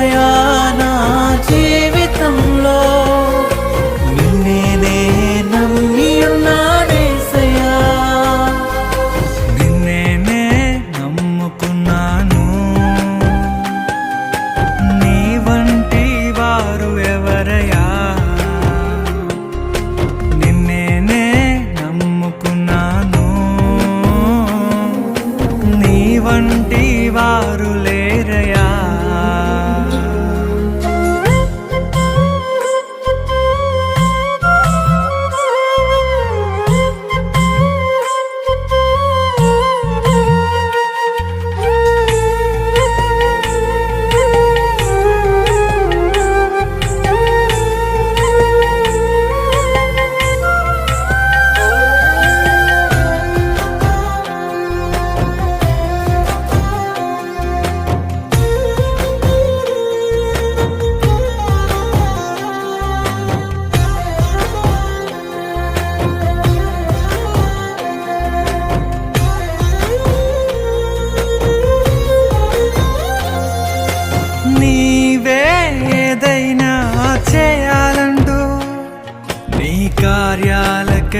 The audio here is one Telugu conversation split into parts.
dünyaya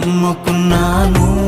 నమ్ముకున్నాను.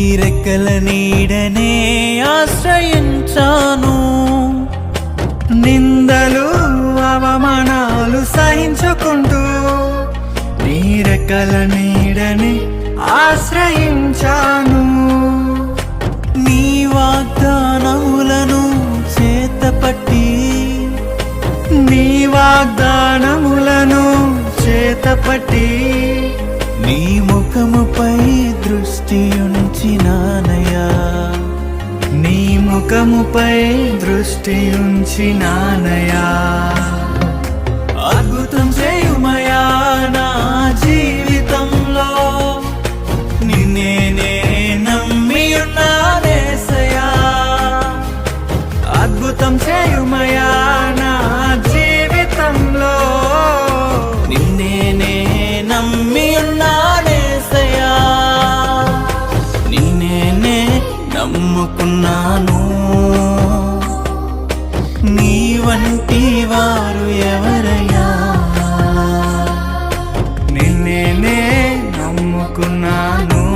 నీరెక్కల నీడనే ఆశ్రయించాను. నిందలు అవమానాలు సహించుకుంటూ నీరెక్కల నీడని ఆశ్రయించాను. నీ వాగ్దానములను చేతపట్టి నీ వాగ్దానములను చేతపట్టి నీ ముఖముపై దృష్టి ఉంచినానయా నీ ముఖముపై దృష్టి ఉంచి నానయా నమ్ముకున్నాను